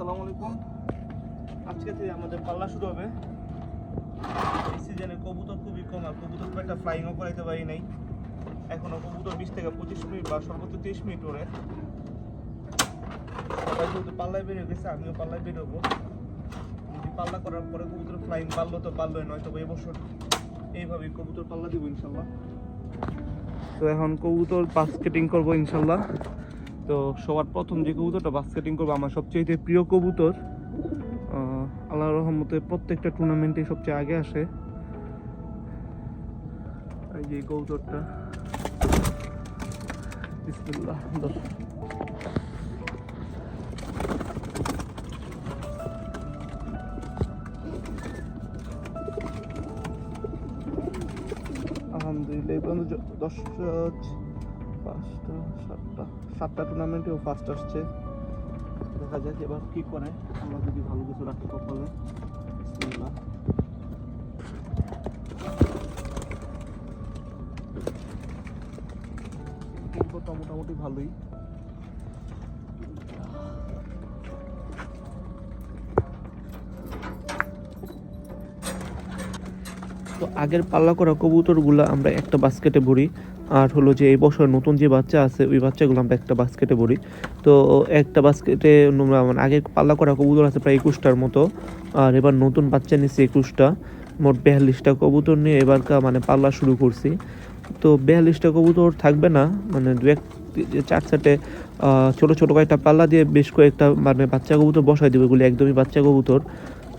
আসসালামু আলাইকুম। আজকে থেকে আমাদের পাল্লা শুরু হবে, এই সিজনে কবুতর খুবই কম, আর কবুতর খুব একটা ফ্লাইংও করাইতে পারি নাই। এখনও কবুতর বিশ থেকে পঁচিশ মিনিট বা সর্বোচ্চ তিরিশ মিনিট ওরে সবাই যেহেতু পাল্লায় বেরিয়ে গেছে, আমিও পাল্লায় বেরোবো। যদি পাল্লা করার পরে কবুতর ফ্লাইং পারল তো পারলোই নয়তো এই বছর এইভাবেই কবুতর পাল্লা দিব ইনশাল্লাহ। তো এখন কবুতর বাস্কেটিং করব ইনশাল্লাহ। তো সবার প্রথম যে কবুতরটা বাস্কেটিং করব আমার সবচেয়ে প্রিয় কবুতর আহ, আল্লাহর রহমতে প্রত্যেকটা টুর্নামেন্টে সবচেয়ে আগে আসে এই যে কবুতরটা বিসমিল্লাহ। আলহামদুলিল্লাহ দশ পাঁচটা, সাতটা সাতটা টুর্নামেন্টেও ফার্স্ট আসছে। দেখা যাক এবার কী করে। আমরা যদি ভালো কিছু রাখতে কপালে। মোটামুটি ভালোই। তো আগের পাল্লা করা কবুতরগুলো আমরা একটা বাস্কেটে ভরি। আর হলো যে এই বছর নতুন যে বাচ্চা আছে, ওই বাচ্চাগুলো আমরা একটা বাস্কেটে ভরি। তো একটা বাস্কেটে মানে আগের পাল্লা করা কবুতর আছে প্রায় একুশটার মতো। আর এবার নতুন বাচ্চা নিচ্ছে একুশটা। মোট বেয়াল্লিশটা কবুতর নিয়ে এবারকার মানে পাল্লা শুরু করছি। তো বেয়াল্লিশটা কবুতর থাকবে না মানে দু এক চার চারটে ছোটো ছোট ছোট কয়েকটা পাল্লা দিয়ে বেশ কয়েকটা মানে বাচ্চা কবুতর বসাই দেবে এগুলি একদমই বাচ্চা কবুতর।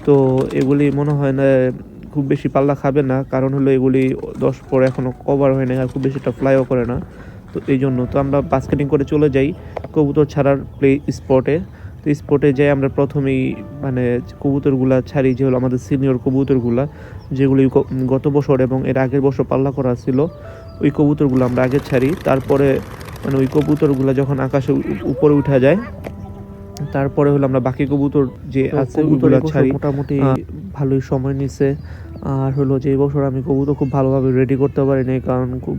তো এগুলি মনে হয় না খুব বেশি পাল্লা খাবে না, কারণ হলো এগুলি দশ পরে এখনও কভার হয় না আর খুব বেশি একটা ফ্লাইও করে না। তো এই জন্য তো আমরা বাস্কেটিং করে চলে যাই কবুতর ছাড়ার প্লে স্পটে তো স্পটে যাই আমরা প্রথমেই মানে কবুতরগুলা ছাড়ি, যে হলো আমাদের সিনিয়র কবুতরগুলা, যেগুলি গত বছর এবং এর আগের বছর পাল্লা করা ছিল, ওই কবুতরগুলো আমরা আগে ছাড়ি। তারপরে মানে ওই কবুতরগুলো যখন আকাশে উপরে উঠা যায় তারপরে হলো আমরা বাকি কবুতর যে আছে কবুতর ছাড়ি। মোটামুটি ভালোই সময় নিছে। আর হলো যে বছর আমি কবুতর খুব ভালোভাবে রেডি করতে পারিনি কারণ খুব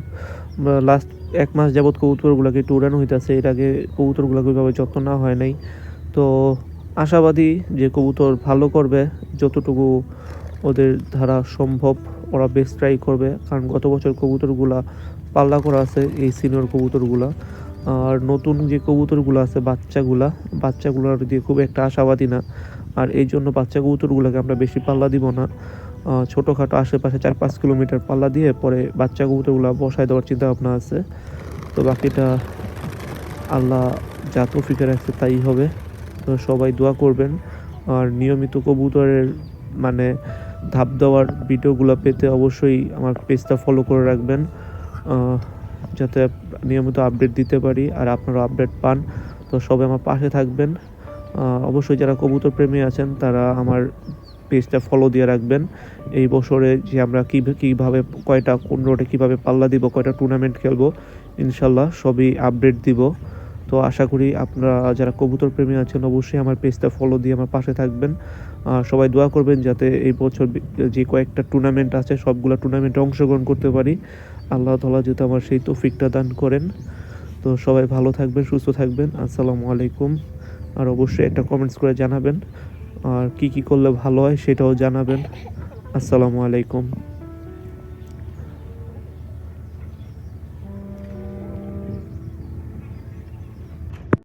লাস্ট এক মাস যাবৎ কবুতরগুলোকে একটু উড়ানো হইতেছে। এর আগে কবুতরগুলোকে ওইভাবে যত্ন না হয় নাই। তো আশাবাদী যে কবুতর ভালো করবে যতটুকু ওদের ধারা সম্ভব ওরা বেস্ট ট্রাই করবে। কারণ গত বছর কবুতরগুলা পাল্লা করা আছে এই সিনিয়র কবুতরগুলা। আর নতুন যে কবুতরগুলো আছে বাচ্চাগুলা বাচ্চাগুলোর দিয়ে খুব একটা আশাবাদী না। আর এই জন্য বাচ্চা কবুতরগুলোকে আমরা বেশি পাল্লা দিব না। ছোটোখাটো আশেপাশে চার পাঁচ কিলোমিটার পাল্লা দিয়ে পরে বাচ্চা কবুতরগুলো বসায় দেওয়ার চিন্তা ভাবনা আছে। তো বাকিটা আল্লাহ যা তৌফিকে রাখছে তাই হবে। তো সবাই দোয়া করবেন। আর নিয়মিত কবুতরের মানে ধাপ দেওয়ার ভিডিওগুলো পেতে অবশ্যই আমার পেজটা ফলো করে রাখবেন। যাতে নিয়মিত আপডেট দিতে পারি আর আপনারা আপডেট পান। তো সবাই আমার পাশে থাকবেন। অবশ্যই যারা কবুতর প্রেমী আছেন, তারা আমার পেজটা ফলো দিয়ে রাখবেন। এই বছরে যে আমরা কী কীভাবে, কয়টা কোন রোডে কীভাবে পাল্লা দিব, কয়টা টুর্নামেন্ট খেলব, ইনশাল্লাহ সবই আপডেট দিব। তো আশা করি আপনারা যারা কবুতর প্রেমী আছেন, অবশ্যই আমার পেজটা ফলো দিয়ে আমার পাশে থাকবেন। সবাই দোয়া করবেন যাতে এই বছর যে কয়েকটা টুর্নামেন্ট আছে, সবগুলো টুর্নামেন্টে অংশগ্রহণ করতে পারি। আল্লাহ তালা যাতে আমার সেই তৌফিকটা দান করেন। তো সবাই ভালো থাকবেন, সুস্থ থাকবেন। আসসালামু আলাইকুম। আর অবশ্যই একটা কমেন্টস করে জানাবেন। আর কি কি করলে ভালো হয় সেটাও জানাবেন। আসসালামু আলাইকুম।